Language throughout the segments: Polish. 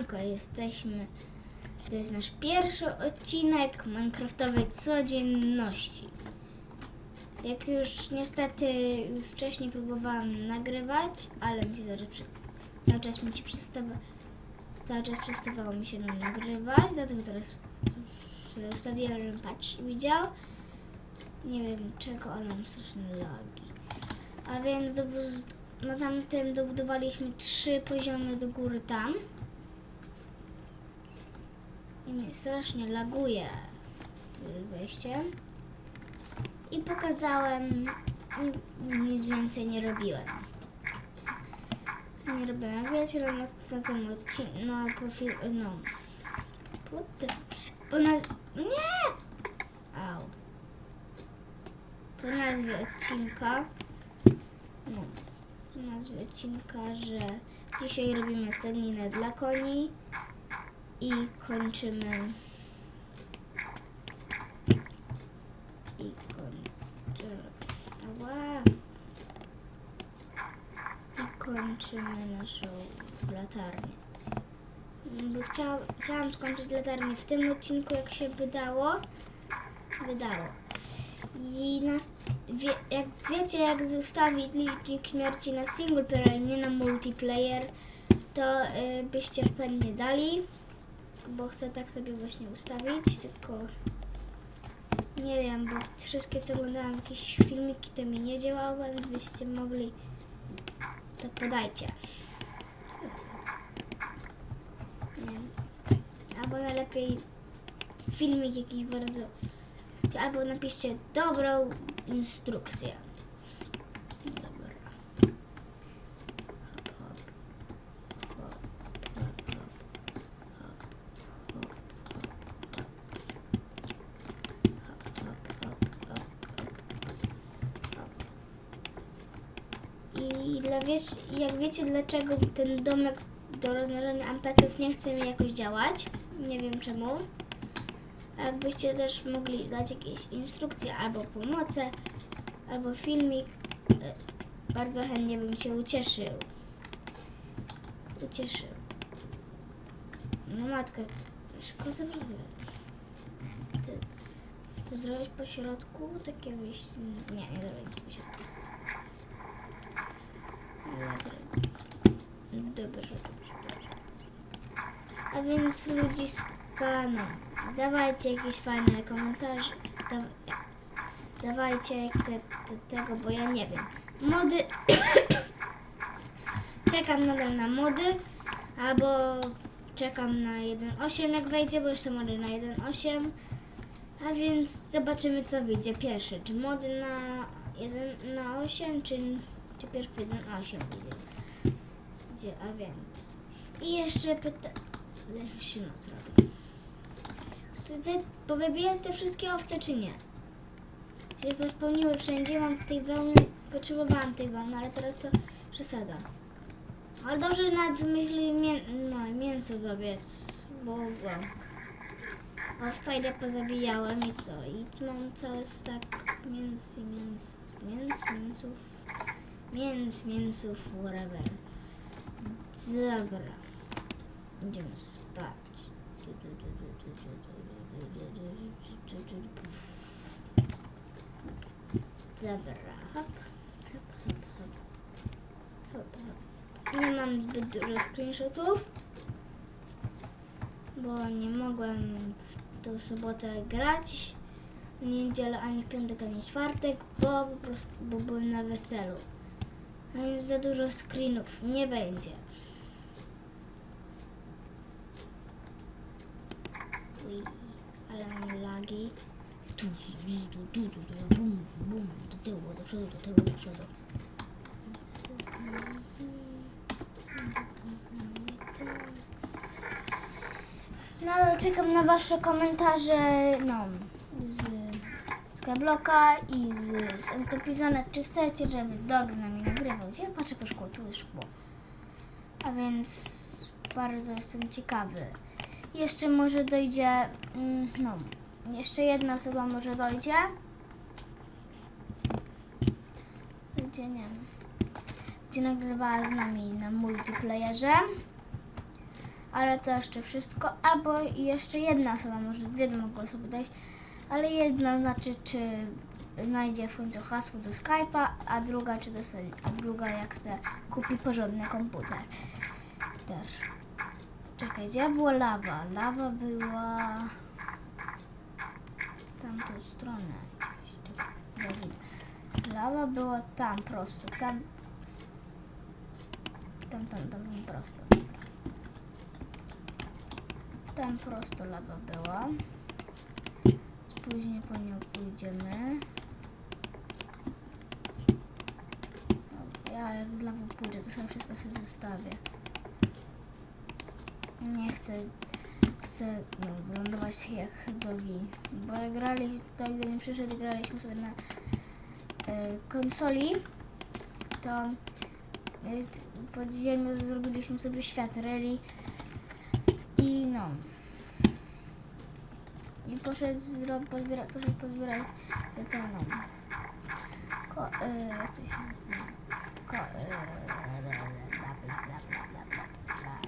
Siemanko, jesteśmy. To jest nasz pierwszy odcinek Minecraftowej codzienności. Jak już niestety już wcześniej próbowałam nagrywać, ale mi się cały czas, cały czas mi się przestawa, cały czas przestawało mi się nagrywać, dlatego teraz już ustawiłem, żebym patrz widział. Nie wiem czego, ale mam straszne lagi. A więc do, na tamtym dobudowaliśmy trzy poziomy do góry tam. Strasznie laguje z wejściem. I pokazałem, nic więcej nie robiłem. Nie robiłem, wiecie, no, na, na tym odcinku, na profil, no. The, po naz... Nie! Au. Po nazwie odcinka, no, po nazwie odcinka, że dzisiaj robimy stadninę dla koni i kończymy. I kończymy. Ała i kończymy naszą latarnię. Bo chciał, chciałam skończyć latarnię w tym odcinku jak się wydało. Wydało. I nas, wie, jak wiecie jak ustawić licznik śmierci na single player nie na multiplayer to y, byście pewnie dali bo chcę tak sobie właśnie ustawić, tylko nie wiem, bo wszystkie co oglądałam jakieś filmiki to mi nie działały, więc byście mogli to podajcie. Nie. Albo najlepiej filmik jakiś bardzo albo napiszcie dobrą instrukcję. Dobra. Hop, hop. Hop, hop, hop. I dla wiesz, jak wiecie dlaczego ten domek do rozmnażania ampetów nie chce mi jakoś działać, nie wiem czemu. Jakbyście też mogli dać jakieś instrukcje albo pomocy, albo filmik, e, bardzo chętnie bym się ucieszył. Ucieszył. No matka, szybko zawrócę. To zrobić po środku takie wyjście? Nie, nie zrobić po środku. Dobrze, dobrze, dobrze. A więc ludziska, no, dawajcie jakieś fajne komentarze. Da, dawajcie te, te, tego, bo ja nie wiem. Mody. Czekam nadal na mody, albo czekam na 1.8 jak wejdzie, bo jeszcze mody na 1.8. A więc zobaczymy co wyjdzie pierwszy. Czy mody na 1 na 8, czy, czy pierwszy 1.8 wyjdzie. Gdzie, a więc. I jeszcze pyta... Jak się robi. Chcecie powybijać te wszystkie owce, czy nie? Się pospełniły wszędzie, mam tej wełny, potrzebowałam tej wełny, ale teraz to przesada. Ale dobrze, że nawet wymyślili mię no, mięso zrobić, bo wow. Owca idę pozabijałem i co? I mam cały stak mięs, mięs, mięs, mięsów, mięs, mięsów, whatever. Dobra. Idziemy spać. Dobra, hop, hop, hop, hop, hop, hop. Nie mam zbyt dużo screenshotów, bo nie mogłem w tą sobotę grać, w niedzielę, ani piątek, ani czwartek, bo po prostu, bo byłem na weselu. A więc za dużo screenów nie będzie. Ui, ale mam lagi. Tu, tu, tu, tu, tu, bum, bum, do tyłu, do przodu, do tyłu, do przodu. Nadal czekam na wasze komentarze, no, z Skybloka i z, z MC czy chcecie, żeby Dog z nami nagrywał. Ja patrzę po szkło, tu jest szkło. A więc bardzo jestem ciekawy. Jeszcze może dojdzie, mm, no, jeszcze jedna osoba może dojdzie. Gdzie nie wiem, gdzie nagrywała z nami na multiplayerze. ale to jeszcze wszystko. Albo jeszcze jedna osoba, może dwie mogą sobie dać, ale jedna znaczy, czy znajdzie w końcu hasło do Skype'a, a druga, czy dostanie, a druga jak chce kupi porządny komputer. Też. Czekaj, gdzie była lawa? Lawa była tamtą stronę. Lawa była tam prosto, tam tam, tam, tam, prosto. Tam prosto lawa była. Później po nią pójdziemy. Ja jak z lawą pójdę, to sobie wszystko sobie zostawię. Nie chcę, chcę no, lądować jak dogi. Bo grali, to gdy mi przyszedł graliśmy sobie na e, konsoli, to pod ziemią zrobiliśmy sobie świat reli i no. I poszedł, zro, pozbiera, poszedł pozbierać te no. Ko, jak to się? Ko, e, bla, bla, bla, bla, bla, bla, bla.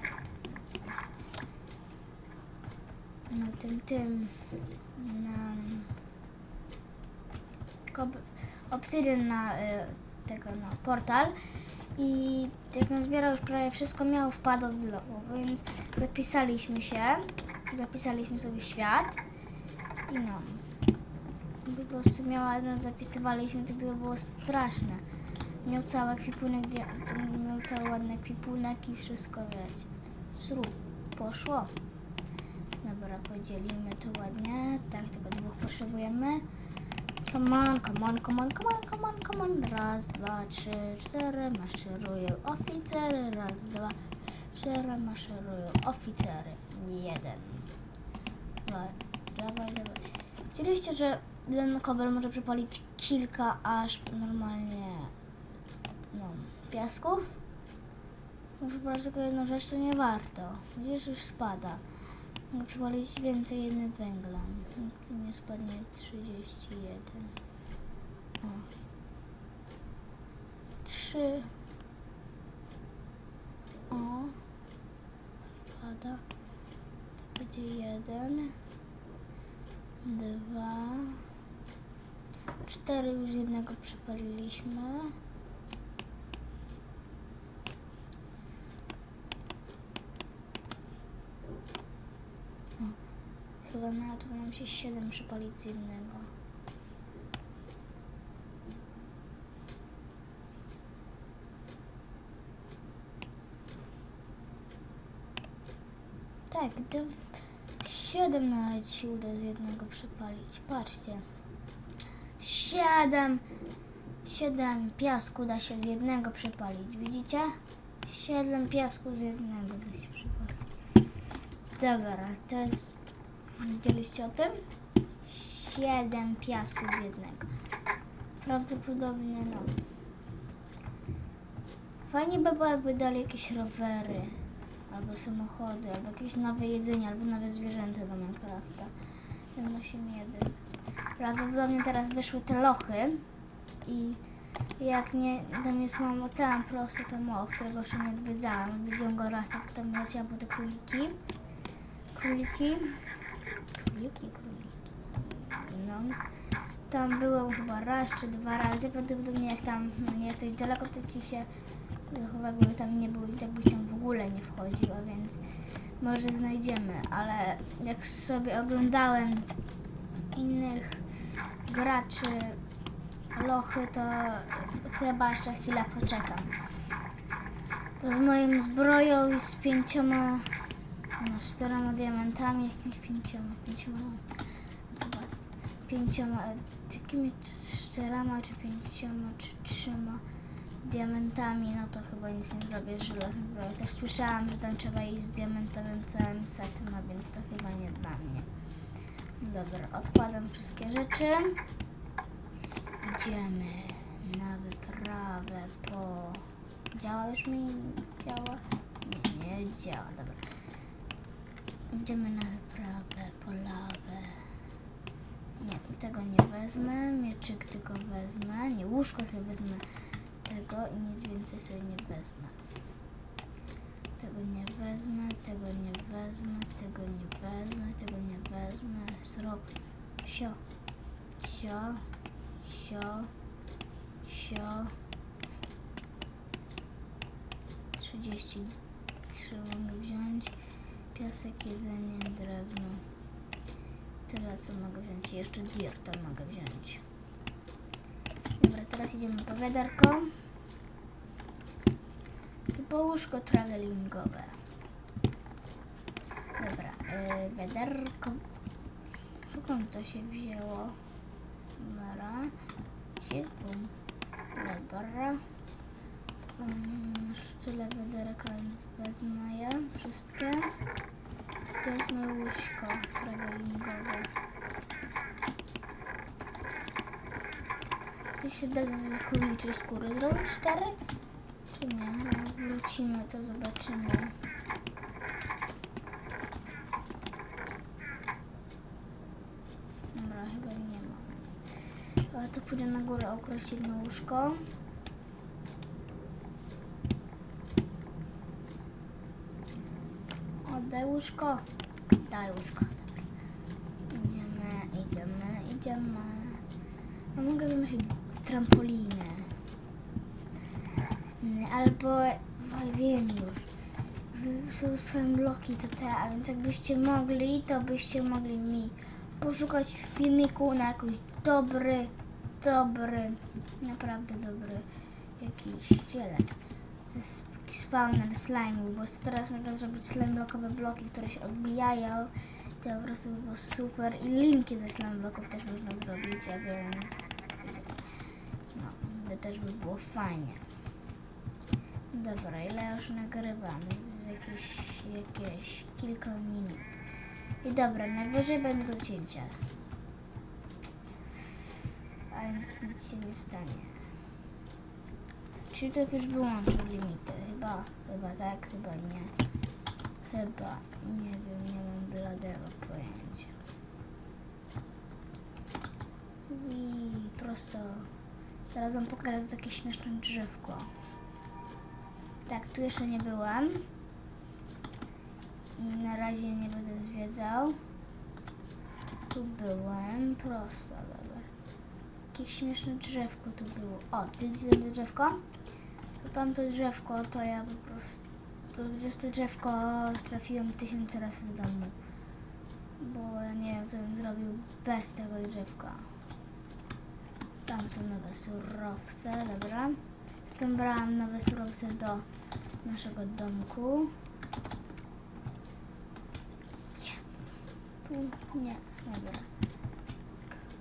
Na tym, tym, na kob, na e, tego, no, portal i jak on zbierał już prawie wszystko miał, wpadł w logo, więc zapisaliśmy się, zapisaliśmy sobie świat no. Po prostu miała, no, zapisywaliśmy, tak to było straszne. Miał cały ten miał cały ładny ekwipunek i wszystko, wiecie. Sru, poszło. Dobra, podzielimy to ładnie. Tak, tylko dwóch potrzebujemy. Come on, come on, come on, come on, come on, come on. Raz, dwa, trzy, cztery. Maszerują oficery. Raz, dwa, cztery. Maszerują oficery. Jeden. Dwa, dawaj, dawaj. Wiedzieliście, że jeden kobel może przepalić kilka aż normalnie no, piasków? Muszę wybrać tylko jedną rzecz, to nie warto. Widzisz, już spada. Mogę przepalić więcej jednym węgla. Tu nie spadnie 31. O. 3. O. Spada. To będzie jeden. Dwa. Cztery już jednego przepaliliśmy. Chyba na to nam się 7 przypalić z jednego. Tak, d- 7 nawet się uda z jednego przypalić. Patrzcie. 7 7 piasku da się z jednego przypalić. Widzicie? 7 piasku z jednego da się przypalić. Dobra, to jest Widzieliście o tym? Siedem piasków z jednego. Prawdopodobnie no. Fajnie by było jakby dali jakieś rowery, albo samochody, albo jakieś nowe jedzenie, albo nowe zwierzęta do Minecrafta. Ten 8.1. Prawdopodobnie teraz wyszły te lochy i jak nie, tam jest mam ocean prosty, to mo, którego jeszcze nie odwiedzałam. Widziałam go raz, jak tam leciałam po te króliki. Króliki. Króliki, króliki. No. Tam byłem chyba raz czy dwa razy. Prawdopodobnie jak tam no, nie jesteś daleko, to ci się chyba jakby tam nie był, jakbyś tam w ogóle nie wchodził, a więc może znajdziemy, ale jak sobie oglądałem innych graczy lochy, to chyba jeszcze chwilę poczekam. Bo z moją zbroją i z pięcioma no, z czterema diamentami, jakimiś pięcioma, pięcioma, chyba pięcioma, takimi czterema, czy pięcioma, czy trzema diamentami, no to chyba nic nie zrobię z żelazną zbroją. Też słyszałam, że tam trzeba iść z diamentowym całym setem, no więc to chyba nie dla mnie. Dobra, odkładam wszystkie rzeczy. Idziemy na wyprawę po... Działa już mi? Działa? Nie, nie działa, dobra. Idziemy na wyprawę po lawę. Nie, tego nie wezmę. Mieczyk tylko wezmę. Nie, łóżko sobie wezmę tego i nic więcej sobie nie wezmę. Tego nie wezmę, tego nie wezmę, tego nie wezmę, tego nie wezmę. Srok. Sio. Sio. Sio. Sio. 33 mogę wziąć. Piasek, jedzenie, drewno. Tyle co mogę wziąć. Jeszcze dirta mogę wziąć. Dobra, teraz idziemy po wiaderko. I po łóżko travelingowe. Dobra, yy, wiaderko. Skąd to się wzięło? Dobra. Siedem. Dobra. Um, już tyle wiaderek, więc wezmę wszystkie. To jest moje łóżko travelingowe. To się da z króliczej skóry zrobić cztery? Czy nie? Wrócimy, to zobaczymy. Dobra, chyba nie ma. Ale to pójdę na górę okraść jedno łóżko. Oddaj łóżko. Daj łóżko. Dobra. Idziemy, idziemy, idziemy. A mogę wymyślić trampolinę. Mm, Albo w- wiem już. Są swoje bloki TT, a więc jakbyście mogli, to byście mogli mi poszukać w filmiku na jakiś dobry, dobry, naprawdę dobry jakiś zielec ze sp- spawner slime'u, bo teraz można zrobić slime blokowe bloki, które się odbijają. To po prostu by było super i linki ze slime bloków też można zrobić, a więc no, by też by było fajnie. Dobra, ile już nagrywam? Z jakieś, jakieś kilka minut. I dobra, najwyżej będą cięcia. Ale nic się nie stanie. Czy to już wyłączył limity? Chyba, chyba tak, chyba nie. Chyba, nie wiem, nie mam bladego pojęcia. I prosto. Teraz wam pokażę takie śmieszne drzewko. Tak, tu jeszcze nie byłam. I na razie nie będę zwiedzał. Tu byłem, prosto, dobra. Jakieś śmieszne drzewko tu było. O, ty widzisz to drzewko? To tamto drzewko, to ja po prostu... To gdzieś to drzewko trafiłem tysiąc razy do domu. Bo ja nie wiem, co bym zrobił bez tego drzewka. Tam są nowe surowce, dobra. Stąd brałam nowe surowce do naszego domku. Jest! Tu nie, dobra.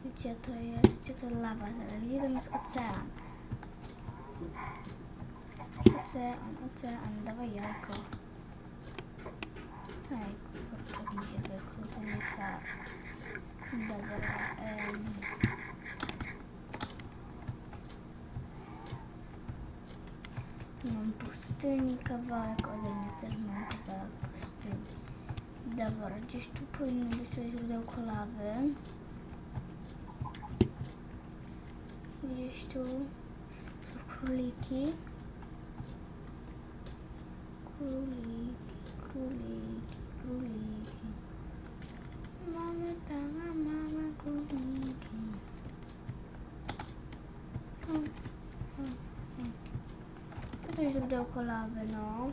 Gdzie to jest? Gdzie to lawa? Gdzie tam jest ocean? Ocean, ocean, dawaj jajko. Ej, kurczak mi się wykrył, to nie fair. Dobra, em. Tu mam pustyni kawałek, ode mnie też mam kawałek pustyni. Dobra, gdzieś tu powinno być coś źródełko lawy. Gdzieś tu są króliki. Króliki, króliki, króliki. Mamy tam, mamy króliki. To jest źródełko lawy, no.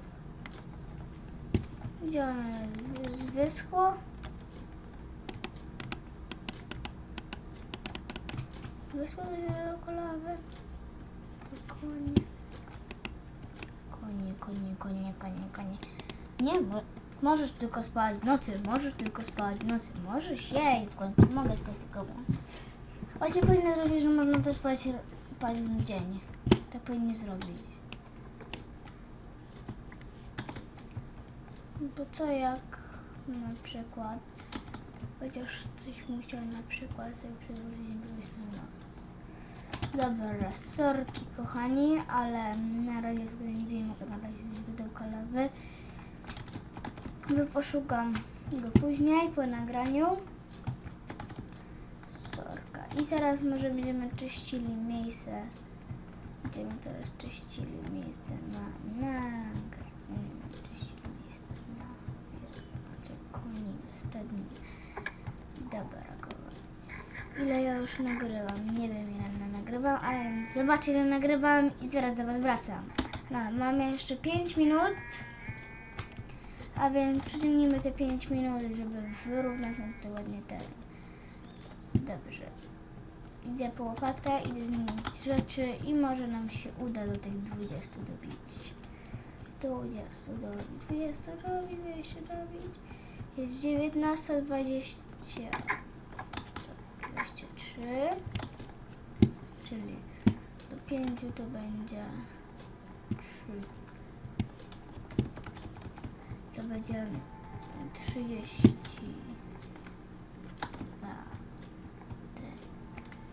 Gdzie ono jest? Wyschło? Wyschło to źródełko lawy? Konie? Konie, konie, konie, konie, konie. Nie, mo- możesz tylko spać w nocy, możesz tylko spać w nocy, możesz, jej, w końcu mogę spać tylko w nocy. Właśnie powinno zrobić, że można też spać, spać w dzień. Tak powinni zrobić. Bo co jak na przykład chociaż coś musiał na przykład sobie przedłużyć na noc. Dobra, sorki kochani, ale na razie nigdzie nie mogę znaleźć źródełka lawy. Wy poszukam go później po nagraniu. Sorka. I teraz może będziemy czyścili miejsce. Będziemy teraz czyścili miejsce na nagraniu. Ile ja już nagrywam. Nie wiem ile nagrywam, a więc zobaczę ile nagrywam i zaraz do was wracam. No, mamy jeszcze 5 minut. A więc przyciągnijmy te 5 minut, żeby wyrównać nam to ładnie ten. Dobrze. Idę po łopatę, idę zmienić rzeczy i może nam się uda do tych 20 dobić. 20 dobić, 20 dobić, 20 dobić. Jest 19, 20, 23. Czyli do 5 to będzie 3. To będzie 32. Tak,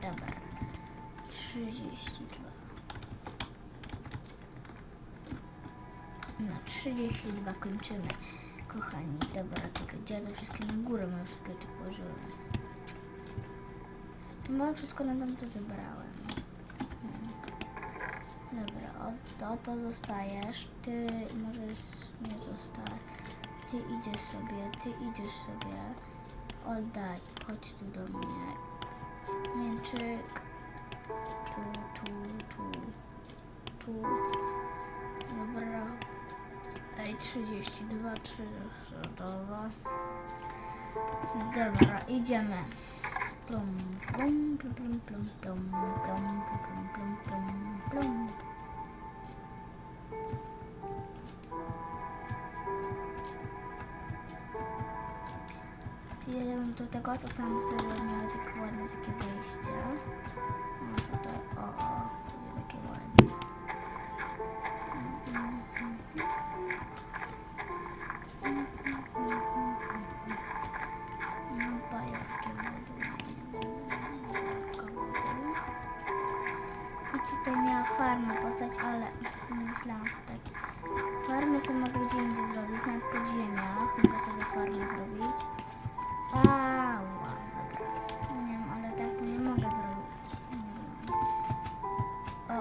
dobra. 32. No, 32 kończymy. Kochani, dobra, tylko gdzie ja to wszystkie na górę mam wszystkie tu położyłem. Chyba wszystko na tam to zebrałem. Dobra, o, to, to zostajesz. Ty możesz nie zostać. Ty idziesz sobie, ty idziesz sobie. Oddaj, chodź tu do mnie. Mięczyk. Tu, tu, tu, tu. Dobra. Ej, 32, 3, dobra. Dobra, idziemy. Plum, plum, plum, plum, plum, plum, plum, plum, plum, plum. Ale myślałam, że tak. Farmy sobie mogę gdzie indziej zrobić, nawet pod ziemiach. Mogę sobie farmę zrobić. Ała, dobra. Nie wiem, ale tak to nie mogę zrobić. O,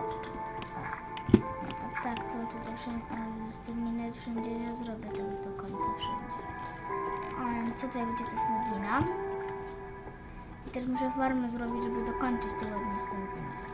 a tak to tutaj wszędzie, z tym nie wszędzie nie zrobię tego do końca wszędzie. A co tutaj będzie to snowina? I też muszę farmę zrobić, żeby dokończyć to ładnie snowinę.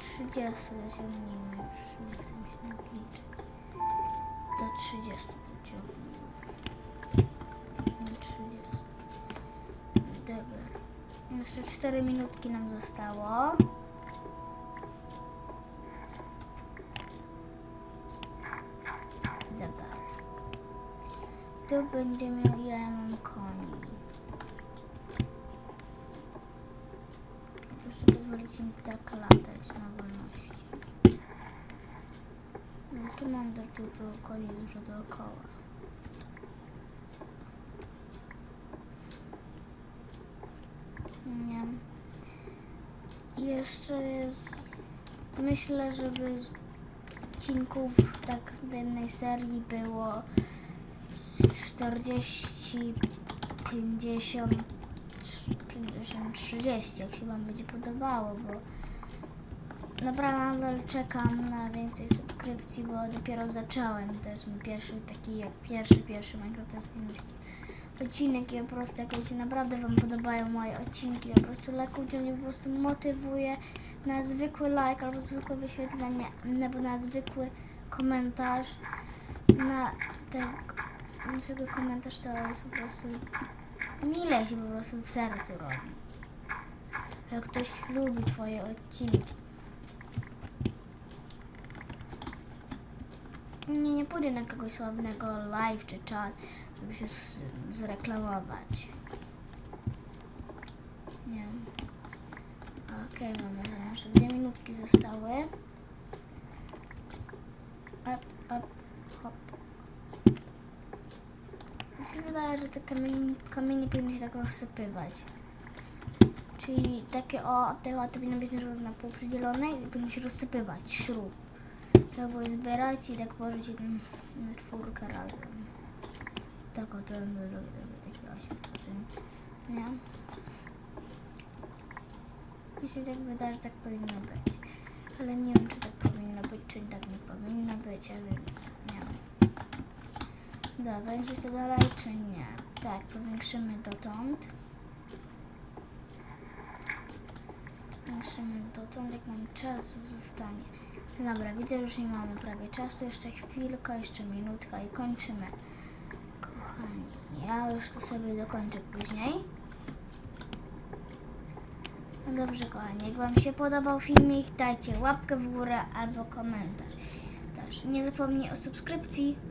30 dociągnijmy już, nie chcę się liczyć. Do 30 dociągnijmy. Do 30. Dobra. Jeszcze 4 minutki nam zostało. Dobra. Tu będzie miał ile ja mam koni. Prostu pozwolić im tak latać na wolności. No tu mam też dużo koni dużo dookoła. Nie. Jeszcze jest. Myślę, żeby odcinków tak w jednej serii było 40, 50, 50, 30, jak się Wam będzie podobało, bo naprawdę czekam na więcej subskrypcji, bo dopiero zacząłem. To jest mój pierwszy taki, jak pierwszy, pierwszy Minecraft odcinek i po prostu jak się naprawdę Wam podobają moje odcinki, po prostu lajkujcie mnie, po prostu motywuje na zwykły like albo zwykłe wyświetlenie, albo na zwykły komentarz, na tego, zwykły komentarz to jest po prostu mile się po prostu w sercu robi. Jak ktoś lubi Twoje odcinki. Nie, nie pójdę na kogoś sławnego live czy czat, żeby się zreklamować. Nie. Okej, mamy jeszcze dwie minutki zostały. Up, up, hop. Wydaje, że te kamienie, kamienie powinny się tak rozsypywać. Czyli takie o, tego to powinno być na pół przydzielone i powinno się rozsypywać śrub. Trzeba było je zbierać i tak położyć na czwórkę razem. Tak on wygląda takiego się stworzy. Nie? Mi się tak wydaje, że tak powinno być. Ale nie wiem, czy tak powinno być, czy tak nie powinno być, a więc Dobra, będzie to dalej, czy nie? Tak, powiększymy dotąd. Powiększymy dotąd, jak nam czasu zostanie. Dobra, widzę, że już nie mamy prawie czasu. Jeszcze chwilkę, jeszcze minutka i kończymy. Kochani, ja już to sobie dokończę później. No dobrze, kochani, jak Wam się podobał filmik, dajcie łapkę w górę albo komentarz. Też nie zapomnij o subskrypcji.